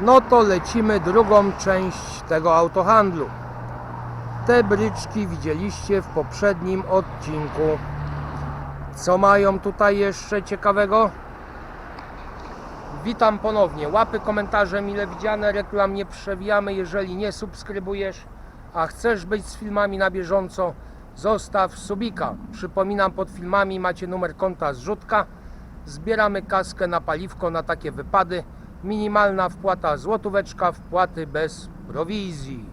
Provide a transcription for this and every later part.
No to lecimy drugą część tego autohandlu. Te bryczki widzieliście w poprzednim odcinku. Co mają tutaj jeszcze ciekawego? Witam ponownie. Łapy, komentarze mile widziane, reklam nie przewijamy. Jeżeli nie subskrybujesz, a chcesz być z filmami na bieżąco, zostaw subika. Przypominam, pod filmami macie numer konta zrzutka. Zbieramy kaskę na paliwko na takie wypady. Minimalna wpłata złotóweczka, wpłaty bez prowizji.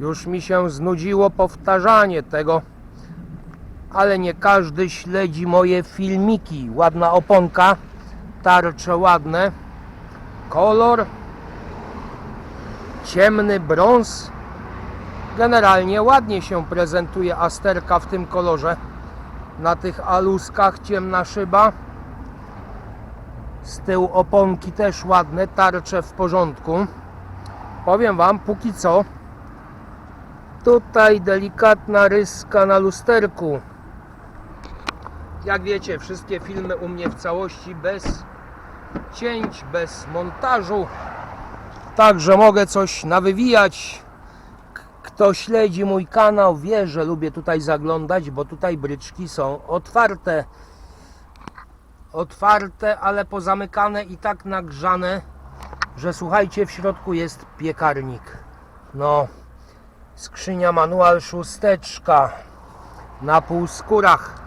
Już mi się znudziło powtarzanie tego ale nie każdy śledzi moje filmiki. Ładna oponka, tarcze ładne, kolor, ciemny brąz. Generalnie ładnie się prezentuje Asterka w tym kolorze. Na tych aluskach ciemna szyba. Z tyłu oponki też ładne, tarcze w porządku. Powiem Wam, póki co, tutaj delikatna ryska na lusterku. Jak wiecie, wszystkie filmy u mnie w całości bez cięć, bez montażu. Także mogę coś nawywijać. Kto śledzi mój kanał, wie, że lubię tutaj zaglądać, bo tutaj bryczki są otwarte. Otwarte, ale pozamykane i tak nagrzane, że słuchajcie, w środku jest piekarnik. No, skrzynia manual szósteczka na półskórach.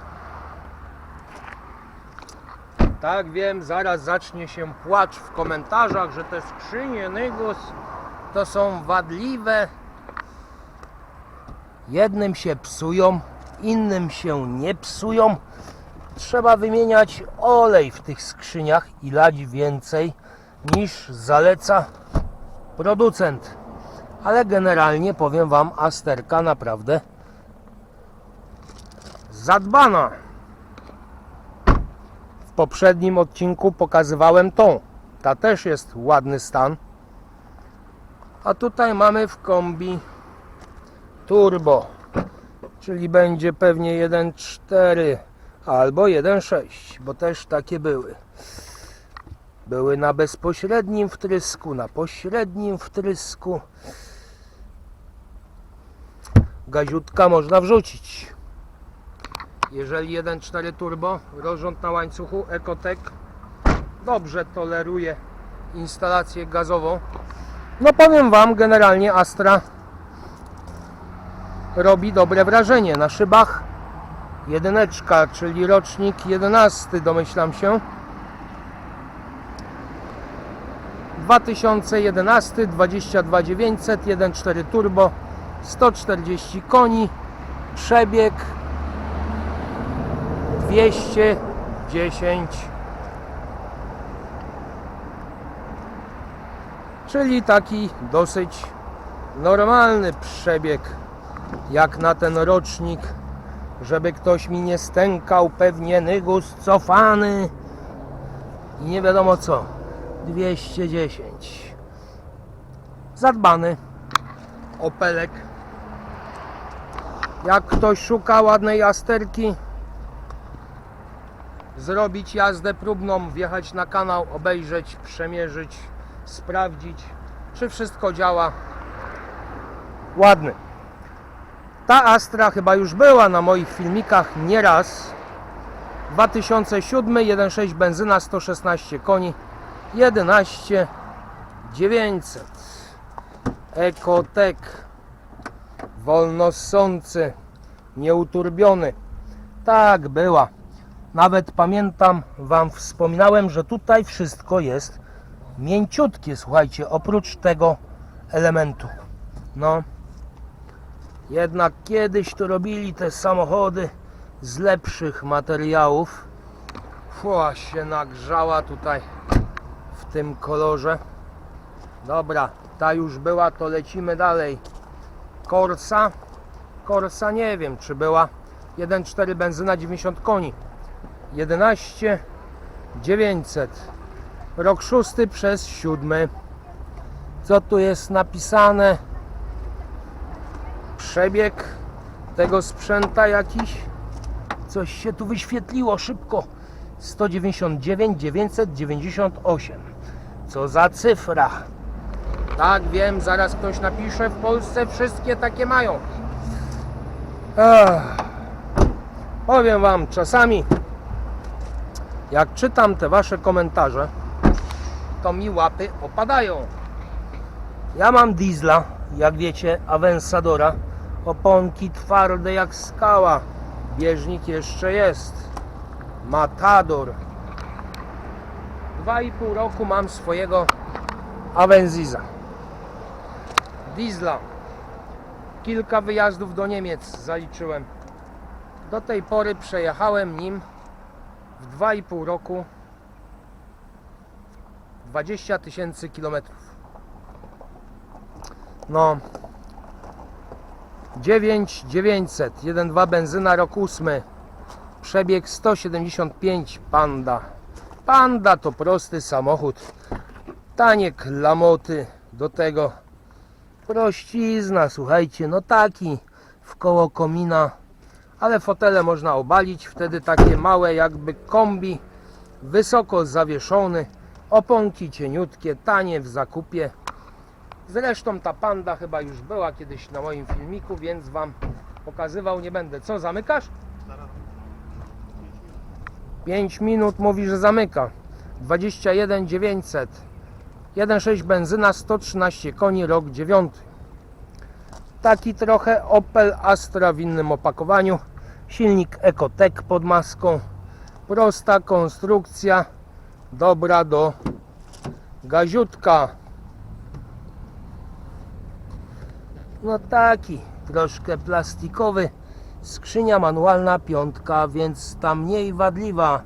Tak wiem, zaraz zacznie się płacz w komentarzach, że te skrzynie Nygus to są wadliwe. Jednym się psują, innym się nie psują. Trzeba wymieniać olej w tych skrzyniach i lać więcej niż zaleca producent. Ale generalnie powiem Wam, Asterka naprawdę zadbana w poprzednim odcinku pokazywałem tą. Ta też jest ładny stan. A tutaj mamy w kombi turbo, czyli będzie pewnie 1.4 albo 1.6, bo też takie były. Były na bezpośrednim wtrysku, na pośrednim wtrysku. Gaziutka można wrzucić. Jeżeli 1.4 turbo, rozrząd na łańcuchu Ecotec dobrze toleruje instalację gazową. No powiem Wam, generalnie Astra robi dobre wrażenie. Na szybach jedyneczka, czyli rocznik 11 domyślam się. 2011 22900 1.4 turbo 140 koni przebieg 210 czyli taki dosyć normalny przebieg jak na ten rocznik żeby ktoś mi nie stękał pewnie Nygus cofany. I nie wiadomo co. 210 zadbany. Opelek. Jak ktoś szuka ładnej asterki zrobić jazdę próbną, wjechać na kanał, obejrzeć, przemierzyć, sprawdzić, czy wszystko działa. Ładny. Ta Astra chyba już była na moich filmikach nieraz. 2007, 1.6 benzyna, 116 koni, 11 900. Ecotec. Wolnossący, nieuturbiony. Tak była. Nawet pamiętam, Wam wspominałem, że tutaj wszystko jest mięciutkie, słuchajcie, oprócz tego elementu. No, jednak kiedyś to robili te samochody z lepszych materiałów. Fua się nagrzała tutaj w tym kolorze. Dobra, ta już była, to lecimy dalej. Corsa. Corsa nie wiem, czy była 1.4 benzyna 90 koni. 11 900 rok 6 przez 7 co tu jest napisane przebieg tego sprzęta jakiś coś się tu wyświetliło szybko 199 998. Co za cyfra? Tak, wiem, zaraz ktoś napisze, w Polsce wszystkie takie mają. Ech. Powiem Wam, czasami jak czytam te Wasze komentarze, to mi łapy opadają. Ja mam diesla, jak wiecie, Avensadora. Oponki twarde jak skała. Bieżnik jeszcze jest. Matador. Dwa i pół roku mam swojego Avenziza. Diesla. Kilka wyjazdów do Niemiec zaliczyłem. Do tej pory przejechałem nim w dwa i pół roku 20 tysięcy kilometrów. No 9900 1.2 benzyna rok 8 przebieg 175 Panda. Panda to prosty samochód. Tanie klamoty do tego. Prościzna słuchajcie no taki w koło komina. Ale fotele można obalić wtedy takie małe jakby kombi. Wysoko zawieszony oponki cieniutkie tanie w zakupie Zresztą ta panda chyba już była kiedyś na moim filmiku, więc Wam pokazywał nie będę. Co, zamykasz? 5 minut mówi, że zamyka. 21 900. 1,6 benzyna, 113 koni, rok 9. Taki trochę Opel Astra w innym opakowaniu. Silnik Ecotec pod maską. Prosta konstrukcja. Dobra do gaziutka. No taki, troszkę plastikowy. Skrzynia manualna piątka, więc ta mniej wadliwa.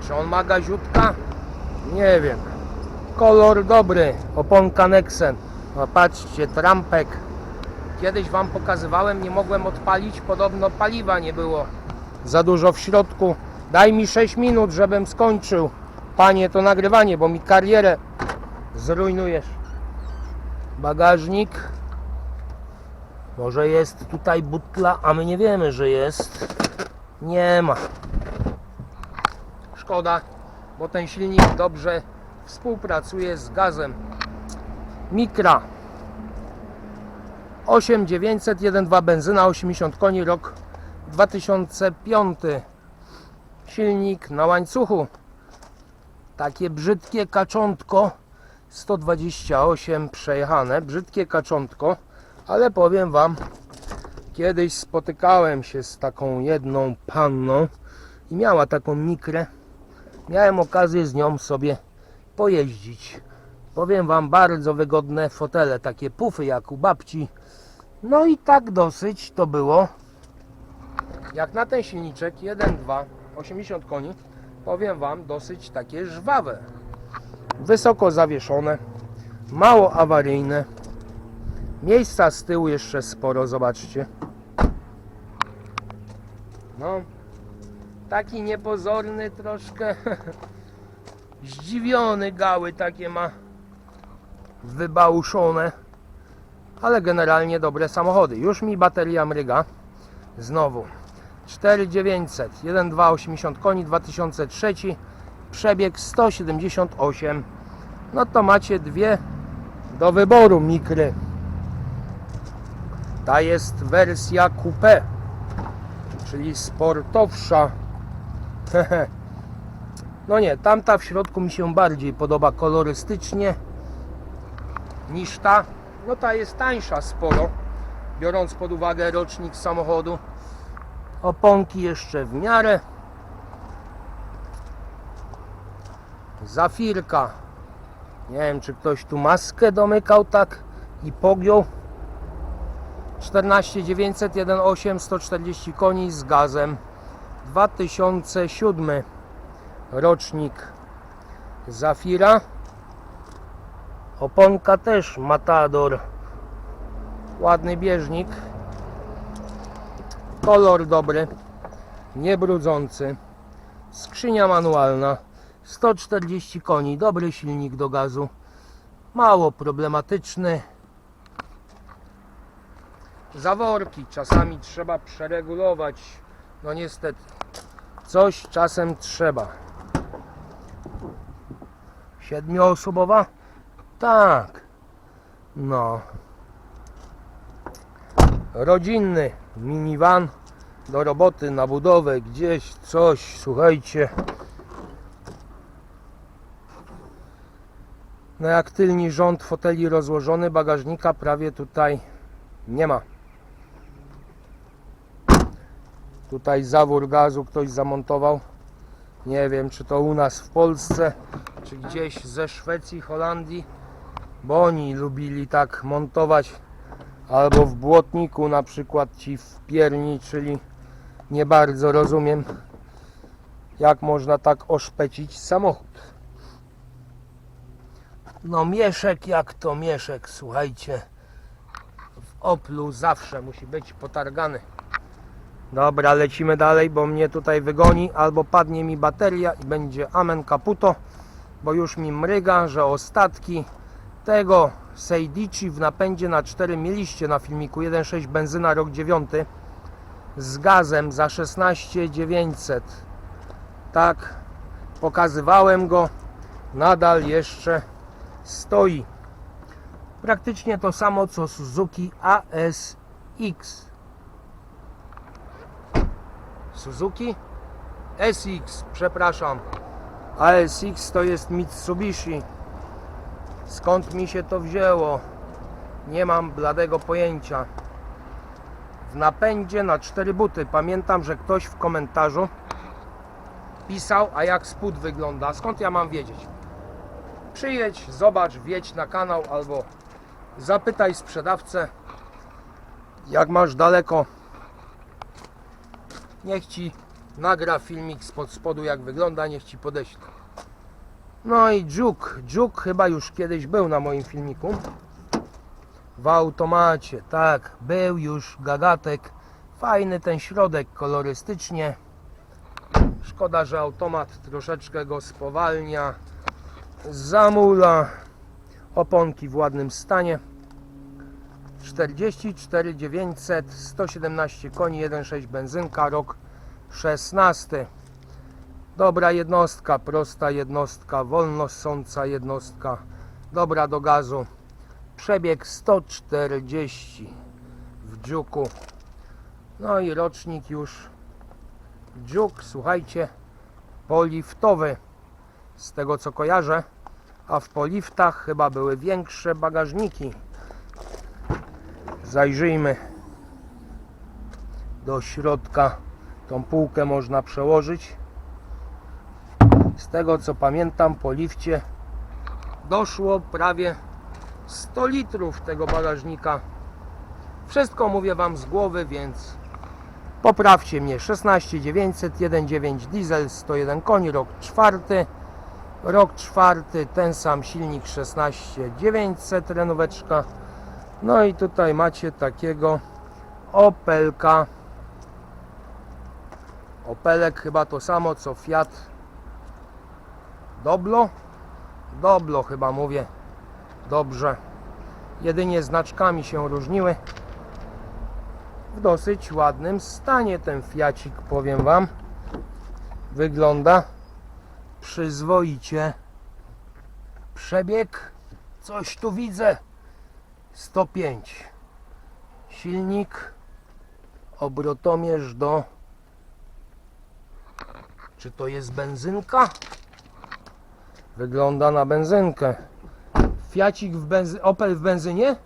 Czy on ma gaziutka? Nie wiem. Kolor dobry, oponka Nexen. No patrzcie, trampek. Kiedyś Wam pokazywałem, nie mogłem odpalić, podobno paliwa nie było. Za dużo w środku. Daj mi 6 minut, żebym skończył. Panie, to nagrywanie, bo mi karierę zrujnujesz. Bagażnik. Może jest tutaj butla, a my nie wiemy, że jest. Nie ma. Szkoda, bo ten silnik dobrze współpracuje z gazem. Mikra 8900 1.2 benzyna 80 koni rok 2005 silnik na łańcuchu takie brzydkie kaczątko 128 przejechane, brzydkie kaczątko, ale powiem Wam, kiedyś spotykałem się z taką jedną panną i miała taką mikrę. Miałem okazję z nią sobie pojeździć. Powiem Wam, bardzo wygodne fotele, takie pufy jak u babci. No i tak dosyć to było. Jak na ten silniczek 1.2, 80 koni, powiem Wam, dosyć takie żwawe wysoko zawieszone, mało awaryjne. Miejsca z tyłu jeszcze sporo, zobaczcie. No, taki niepozorny troszkę, zdziwiony gały takie ma wybałuszone, ale generalnie dobre samochody. Już mi bateria mryga, znowu. 4900, 1.2 80 koni, 2003 przebieg 178 no to macie dwie do wyboru mikry. Ta jest wersja coupé czyli sportowsza. No nie, tamta w środku mi się bardziej podoba kolorystycznie niż ta. No ta jest tańsza sporo biorąc pod uwagę rocznik samochodu. Oponki jeszcze w miarę Zafirka. Nie wiem, czy ktoś tu maskę domykał tak i pogiął. 14900 1.8 140 koni z gazem. 2007 rocznik Zafira. Oponka też Matador. Ładny bieżnik. Kolor dobry. Niebrudzący. Skrzynia manualna. 140 koni, dobry silnik do gazu, mało problematyczny. Zaworki czasami trzeba przeregulować No niestety. Coś czasem trzeba. Siedmioosobowa? Tak. No. Rodzinny minivan do roboty, na budowę, gdzieś coś, słuchajcie. No jak tylni rząd foteli rozłożony, bagażnika prawie tutaj nie ma. Tutaj zawór gazu ktoś zamontował. Nie wiem, czy to u nas w Polsce, czy gdzieś ze Szwecji, Holandii, bo oni lubili tak montować. Albo w błotniku na przykład ci wpierni, czyli nie bardzo rozumiem, jak można tak oszpecić samochód. No mieszek jak to mieszek, słuchajcie. W Oplu zawsze musi być potargany. Dobra, lecimy dalej, bo mnie tutaj wygoni, albo padnie mi bateria i będzie amen kaputo, bo już mi mryga, że ostatki tego Seidici w napędzie na 4 mieliście na filmiku 1.6 benzyna rok 9 z gazem za 16900 tak pokazywałem go nadal jeszcze stoi praktycznie to samo co Suzuki ASX Suzuki SX przepraszam ASX to jest Mitsubishi skąd mi się to wzięło nie mam bladego pojęcia w napędzie na cztery buty. Pamiętam, że ktoś w komentarzu pisał, a jak spód wygląda. Skąd ja mam wiedzieć? Przyjedź, zobacz, wjedź na kanał albo zapytaj sprzedawcę, jak masz daleko. Niech ci nagra filmik spod spodu, jak wygląda, niech ci podeślę. No i dżuk. Dżuk chyba już kiedyś był na moim filmiku w automacie. Tak, był już gagatek. Fajny ten środek kolorystycznie. Szkoda, że automat troszeczkę go spowalnia. Zamula. Oponki w ładnym stanie. 44 900 117 koni 1.6 benzynka rok 16 dobra jednostka prosta jednostka wolno ssąca jednostka. Dobra do gazu. Przebieg 140 w dziuku. No i rocznik już. Dziuk słuchajcie poliftowy. Z tego co kojarzę a w poliftach chyba były większe bagażniki zajrzyjmy do środka tą półkę można przełożyć z tego co pamiętam po lifcie doszło prawie 100 litrów tego bagażnika. Wszystko mówię Wam z głowy, więc poprawcie mnie. 16900, 1.9 diesel, 101 koni, rok czwarty. Rok czwarty, ten sam silnik 16900, renóweczka. No i tutaj macie takiego Opelka. Opelek chyba to samo co Fiat Doblo. Doblo chyba mówię dobrze. Jedynie znaczkami się różniły. W dosyć ładnym stanie ten Fiacik, powiem Wam. Wygląda przyzwoicie. Przebieg, coś tu widzę, 105. Silnik, obrotomierz do... Czy to jest benzynka? Wygląda na benzynkę. Fiacik w benzy... Opel w benzynie?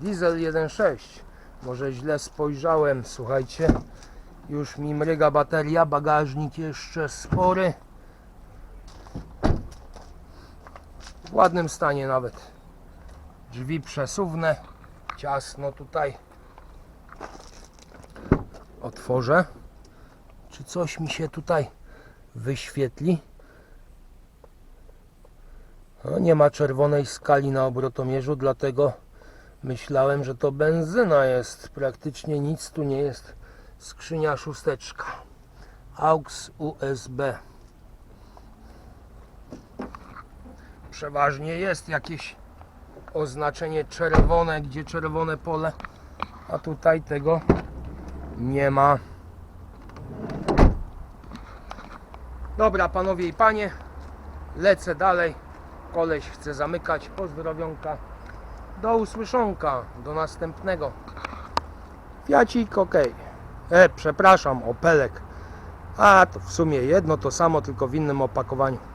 Diesel 1.6 Może źle spojrzałem, słuchajcie Już mi mryga bateria, bagażnik jeszcze spory W ładnym stanie nawet Drzwi przesuwne Ciasno tutaj Otworzę Czy coś mi się tutaj wyświetli? No, nie ma czerwonej skali na obrotomierzu, dlatego myślałem, że to benzyna jest. Praktycznie nic tu nie jest. Skrzynia szósteczka. AUX USB. Przeważnie jest jakieś oznaczenie czerwone, gdzie czerwone pole, a tutaj tego nie ma. Dobra, panowie i panie, lecę dalej. Koleś chce zamykać. Pozdrowionka. Do usłyszonka. Do następnego. Fiacik, ok. E, przepraszam, Opelek. A, to w sumie jedno to samo, tylko w innym opakowaniu.